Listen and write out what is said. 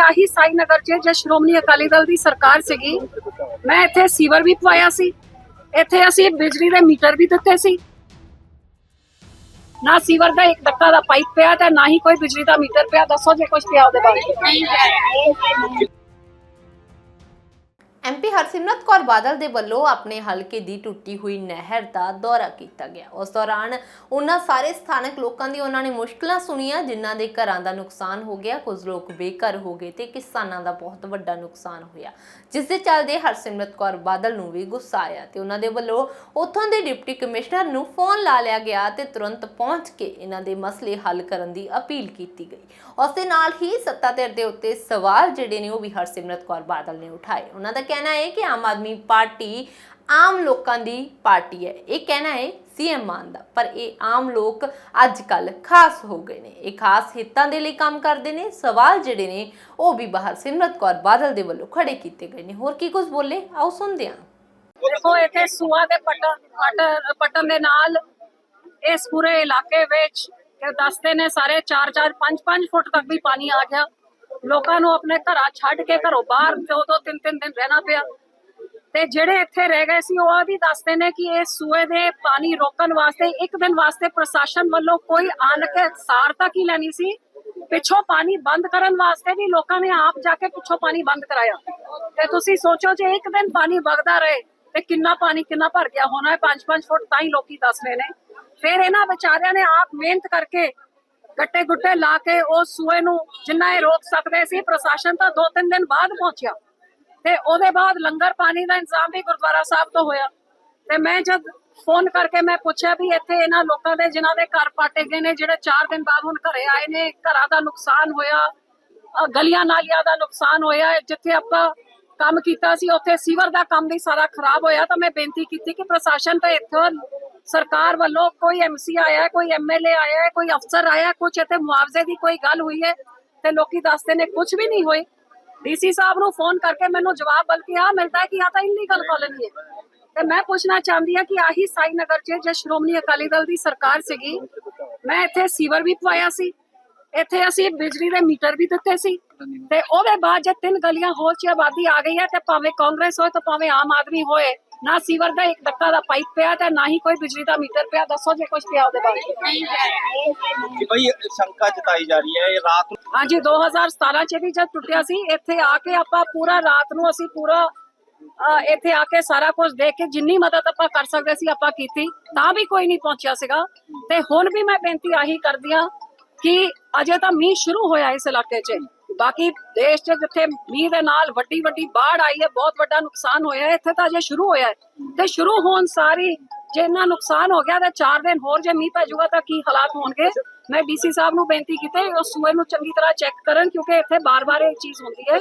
ਆਹੀ ਸਾਈ ਨਗਰ 'ਚ ਜੇ ਸ਼੍ਰੋਮਣੀ ਅਕਾਲੀ ਦਲ ਦੀ ਸਰਕਾਰ ਸੀਗੀ, ਮੈਂ ਇੱਥੇ ਸੀਵਰ ਵੀ ਪਵਾਇਆ ਸੀ। ਇੱਥੇ ਅਸੀਂ ਬਿਜਲੀ ਦੇ ਮੀਟਰ ਵੀ ਦਿੱਤੇ ਸੀ। ਨਾ ਸੀਵਰ ਦਾ ਇੱਕ ਡੱਕਾ ਦਾ ਪਾਈਪ ਪਿਆ ਤੇ ਨਾ ਹੀ ਕੋਈ ਬਿਜਲੀ ਦਾ ਮੀਟਰ ਪਿਆ। ਦੱਸੋ ਜੇ ਕੁਝ ਪਿਆ ਉਹਦੇ ਬਾਰੇ। ਐਮਪੀ ਹਰਸਿਮਰਤ ਕੌਰ ਬਾਦਲ ਦੇ ਵੱਲੋਂ ਆਪਣੇ ਹਲਕੇ ਦੀ ਟੁੱਟੀ ਹੋਈ ਨਹਿਰ ਦਾ ਦੌਰਾ ਕੀਤਾ ਗਿਆ। ਉਸ ਦੌਰਾਨ ਉਹਨਾਂ ਸਾਰੇ ਸਥਾਨਕ ਲੋਕਾਂ ਦੀ ਉਹਨਾਂ ਨੇ ਮੁਸ਼ਕਲਾਂ ਸੁਣੀਆਂ, ਜਿਨ੍ਹਾਂ ਦੇ ਘਰਾਂ ਦਾ ਨੁਕਸਾਨ ਹੋ ਗਿਆ। ਕੁਝ ਲੋਕ ਬੇਘਰ ਹੋ ਗਏ ਤੇ ਕਿਸਾਨਾਂ ਦਾ ਬਹੁਤ ਵੱਡਾ ਨੁਕਸਾਨ ਹੋਇਆ। ਜਿਸ ਦੇ ਚੱਲਦੇ ਹਰਸਿਮਰਤ ਕੌਰ ਬਾਦਲ ਨੂੰ ਵੀ ਗੁੱਸਾ ਆਇਆ ਤੇ ਉਹਨਾਂ ਦੇ ਵੱਲੋਂ ਉੱਥੋਂ ਦੇ ਡਿਪਟੀ ਕਮਿਸ਼ਨਰ ਨੂੰ ਫੋਨ ਲਾ ਲਿਆ ਗਿਆ ਤੇ ਤੁਰੰਤ ਪਹੁੰਚ ਕੇ ਇਹਨਾਂ ਦੇ ਮਸਲੇ ਹੱਲ ਕਰਨ ਦੀ ਅਪੀਲ ਕੀਤੀ ਗਈ। ਉਸ ਦੇ ਨਾਲ ਹੀ ਸੱਤਾ ਧਿਰ ਦੇ ਉੱਤੇ ਸਵਾਲ ਜਿਹੜੇ ਨੇ ਉਹ ਵੀ ਹਰਸਿਮਰਤ ਕੌਰ ਬਾਦਲ ਨੇ ਉਠਾਏ। ਉਹਨਾਂ ਦਾ ਕਹਿਣਾ ਹੈ ਕਿ ਆਮ ਆਦਮੀ ਪਾਰਟੀ ਆਮ ਲੋਕਾਂ ਦੀ ਪਾਰਟੀ ਹੈ। ਇਹ ਕਹਿਣਾ ਹੈ ਸੀਐਮ ਮਾਨ ਦਾ। ਪਰ ਇਹ ਆਮ ਲੋਕ ਅੱਜ ਕੱਲ ਖਾਸ ਹੋ ਗਏ ਨੇ। ਇਹ ਖਾਸ ਹਿੱਤਾਂ ਦੇ ਲਈ ਕੰਮ ਕਰਦੇ ਨੇ। ਸਵਾਲ ਜਿਹੜੇ ਨੇ, ਉਹ ਵੀ ਬਾਹਰ ਸਿਮਰਤ ਕੌਰ ਬਾਦਲ ਦੇ ਵੱਲੋਂ ਖੜੇ ਕੀਤੇ ਗਏ ਨੇ। ਹੋਰ ਕੀ ਕੁਝ ਬੋਲੇ? ਆਓ ਸੁਣਦੇ ਹਾਂ। ਦੇਖੋ, ਇੱਥੇ ਸੂਆ ਦੇ ਪਟਨ ਪਟਨ ਦੇ ਨਾਲ ਇਸ ਪੂਰੇ ਇਲਾਕੇ ਵਿੱਚ ਦੱਸਦੇ ਨੇ ਸਾਰੇ 4-4 5-5 ਫੁੱਟ ਤੱਕ ਵੀ ਪਾਣੀ ਆ ਗਿਆ। ਲੋਕਾਂ ਨੂੰ ਆਪਣੇ ਘਰਾਂ ਛੱਡ ਕੇ ਘਰੋਂ ਬਾਹਰ ਦੋ ਦੋ ਤਿੰਨ ਤਿੰਨ ਦਿਨ ਰਹਿਣਾ ਪਿਆ। ਤੇ ਜਿਹੜੇ ਇੱਥੇ ਰਹਿ ਗਏ ਸੀ, ਉਹ ਵੀ ਦੱਸਦੇ ਨੇ ਕਿ ਇਹ ਸੂਏ ਦੇ ਪਾਣੀ ਰੋਕਣ ਵਾਸਤੇ, ਇੱਕ ਦਿਨ ਵਾਸਤੇ ਪ੍ਰਸ਼ਾਸਨ ਵੱਲੋਂ ਕੋਈ ਆਣ ਕੇ ਸਾਰ ਤੱਕ ਹੀ ਲੈਣੀ ਸੀ? ਪਿੱਛੋਂ ਪਾਣੀ ਬੰਦ ਕਰਨ ਵਾਸਤੇ ਵੀ ਲੋਕਾਂ ਨੇ ਆਪ ਜਾ ਕੇ ਪਿੱਛੋਂ ਪਾਣੀ ਬੰਦ ਕਰਾਇਆ। ਤੇ ਤੁਸੀਂ ਸੋਚੋ ਜੇ ਇੱਕ ਦਿਨ ਪਾਣੀ ਵਗਦਾ ਰਹੇ, ਤੇ ਕਿੰਨਾ ਪਾਣੀ ਕਿੰਨਾ ਭਰ ਗਿਆ। ਹੋਣਾ ਹੈ 5-5 ਫੁੱਟ ਤਾਂ ਹੀ ਲੋਕੀ ਦੱਸ ਰਹੇ ਨੇ। ਫਿਰ ਇਹਨਾਂ ਵਿਚਾਰਿਆਂ ਨੇ ਆਪ ਮਿਹਨਤ ਕਰਕੇ ਗੱਟੇ ਗੁੱਟੇ ਲਾ ਕੇ ਉਹ ਸੂਏ ਨੂੰ ਜਿੰਨਾ ਇਹ ਰੋਕ ਸਕਦੇ ਸੀ, ਪ੍ਰਸ਼ਾਸਨ ਤਾਂ ਦੋ ਤਿੰਨ ਦਿਨ ਬਾਅਦ ਪਹੁੰਚਿਆ। ਤੇ ਉਹਦੇ ਬਾਅਦ ਲੰਗਰ ਪਾਣੀ ਦਾ ਇੰਤਜ਼ਾਮ ਵੀ ਗੁਰਦੁਆਰਾ ਸਾਹਿਬ ਤੋਂ ਹੋਇਆ। ਤੇ ਮੈਂ ਜਦ ਫੋਨ ਕਰਕੇ ਮੈਂ ਪੁੱਛਿਆ ਵੀ ਇੱਥੇ ਇਹਨਾਂ ਲੋਕਾਂ ਦੇ, ਜਿਨ੍ਹਾਂ ਦੇ ਘਰ ਪਾਟੇ ਗਏ ਨੇ, ਜਿਹੜੇ 4 ਦਿਨ ਬਾਅਦ ਹੁਣ ਘਰੇ ਆਏ ਨੇ, ਘਰਾਂ ਦਾ ਨੁਕਸਾਨ ਹੋਇਆ ਗਲੀਆਂ ਨਾਲੀਆਂ ਦਾ ਨੁਕਸਾਨ ਹੋਇਆ, ਜਿੱਥੇ ਆਪਾਂ ਕੰਮ ਕੀਤਾ ਸੀ, ਉੱਥੇ ਸੀਵਰ ਦਾ ਕੰਮ ਵੀ ਸਾਰਾ ਖਰਾਬ ਹੋਇਆ, ਤਾਂ ਮੈਂ ਬੇਨਤੀ ਕੀਤੀ ਕਿ ਪ੍ਰਸ਼ਾਸਨ ਤੇ ਇੱਥੋਂ ਸਰਕਾਰ ਵੱਲੋਂ ਕੋਈ ਐਮਸੀ ਆਇਆ ਕੋਈ ਐਮਐਲਏ ਆਇਆ ਕੋਈ ਅਫਸਰ ਆਇਆ ਹੈ, ਇੱਥੇ ਮੁਆਵਜ਼ੇ ਦੀ ਕੋਈ ਗੱਲ ਹੋਈ ਹੈ ਤੇ ਲੋਕੀ ਦੱਸਦੇ ਨੇ ਕੁਝ ਵੀ ਨਹੀਂ ਹੋਈ ਡੀਸੀ ਸਾਹਿਬ ਨੂੰ ਫੋਨ ਕਰਕੇ ਮੈਨੂੰ ਜਵਾਬ ਬਲਕਿ ਆ ਮਿਲਦਾ ਕਿ ਆ ਤਾਂ ਇਲੀਗਲ ਕਾਲੋਨੀ ਹੈ। ਤੇ ਮੈਂ ਪੁੱਛਣਾ ਚਾਹੁੰਦੀ ਹਾਂ ਕਿ ਆਹੀ ਸਾਈ ਨਗਰ 'ਚ ਜੇ ਸ਼੍ਰੋਮਣੀ ਅਕਾਲੀ ਦਲ ਦੀ ਸਰਕਾਰ ਸੀਗੀ ਮੈਂ ਇੱਥੇ ਸੀਵਰ ਵੀ ਪਵਾਇਆ ਸੀ ਇੱਥੇ ਅਸੀਂ ਬਿਜਲੀ ਦੇ ਮੀਟਰ ਵੀ ਦਿੱਤੇ ਸੀ ਤੇ ਉਹਦੇ ਬਾਅਦ ਜੇ ਤਿੰਨ ਗਲੀਆਂ ਹੋਰ 'ਚ ਆਬਾਦੀ ਆ ਗਈ ਹੈ ਤੇ ਭਾਵੇਂ ਕਾਂਗਰਸ ਹੋਏ ਤੇ ਭਾਵੇਂ ਆਮ ਆਦਮੀ ਹੋਏ ਨਾ ਸੀਵਰ ਦਾ ਇੱਕ ਡੱਕਾ ਦਾ ਪਾਈਪ ਪਿਆ ਤੇ ਨਾ ਹੀ ਕੋਈ ਬਿਜਲੀ ਦਾ ਮੀਟਰ ਪਿਆ। ਦੱਸੋ ਜੇ ਕੁਝ ਪਿਆ ਉਹਦੇ ਬਾਰੇ। ਕਿ ਭਾਈ ਸ਼ੰਕਾ ਜਤਾਈ ਜਾ ਰਹੀ ਹੈ ਇਹ ਰਾਤ ਨੂੰ ਹਾਂਜੀ 2017 ਚ ਵੀ ਜਦ ਟੁੱਟਿਆ ਸੀ ਇੱਥੇ ਆ ਕੇ ਆਪਾਂ ਪੂਰਾ ਰਾਤ ਨੂੰ ਅਸੀਂ ਪੂਰਾ ਇੱਥੇ ਆ ਕੇ ਸਾਰਾ ਕੁਝ ਦੇਖ ਕੇ ਜਿੰਨੀ ਮਦਦ ਆਪਾਂ ਕਰ ਸਕਦੇ ਸੀ ਆਪਾਂ ਕੀਤੀ ਤਾਂ ਵੀ ਕੋਈ ਨਹੀਂ ਪਹੁੰਚਿਆ ਸੀਗਾ। ਤੇ ਹੁਣ ਵੀ ਮੈਂ ਬੇਨਤੀ ਆਹੀ ਕਰਦੀ ਹਾਂ ਕਿ ਅਜੇ ਤਾਂ ਮੀਂਹ ਸ਼ੁਰੂ ਹੋਇਆ ਇਸ ਇਲਾਕੇ 'ਚ। ਬਾਕੀ ਦੇਸ਼ 'ਚ ਜਿੱਥੇ ਮੀਂਹ ਦੇ ਨਾਲ ਵੱਡੀ ਵੱਡੀ ਬਾੜ ਆਈ ਹੈ, ਬਹੁਤ ਵੱਡਾ ਨੁਕਸਾਨ ਹੋਇਆ ਹੈ। ਇੱਥੇ ਤਾਂ ਅਜੇ ਸ਼ੁਰੂ ਹੋਇਆ ਹੈ ਤੇ ਸ਼ੁਰੂ ਹੋਣ ਸਾਰੀ ਜੇ ਇੰਨਾ ਨੁਕਸਾਨ ਹੋ ਗਿਆ ਤਾਂ 4 ਦਿਨ ਹੋਰ ਜੇ ਮੀਂਹ ਪੈ ਜਾਊਗਾ ਤਾਂ ਕੀ ਹਾਲਾਤ ਹੋਣਗੇ? ਮੈਂ ਡੀਸੀ ਸਾਹਿਬ ਨੂੰ ਬੇਨਤੀ ਕੀਤੀ ਉਸ ਸੂਏ ਨੂੰ ਚੰਗੀ ਤਰ੍ਹਾਂ ਚੈੱਕ ਕਰਨ ਕਿਉਂਕਿ ਇੱਥੇ ਬਾਰ-ਬਾਰ ਇਹ ਚੀਜ਼ ਹੁੰਦੀ ਹੈ।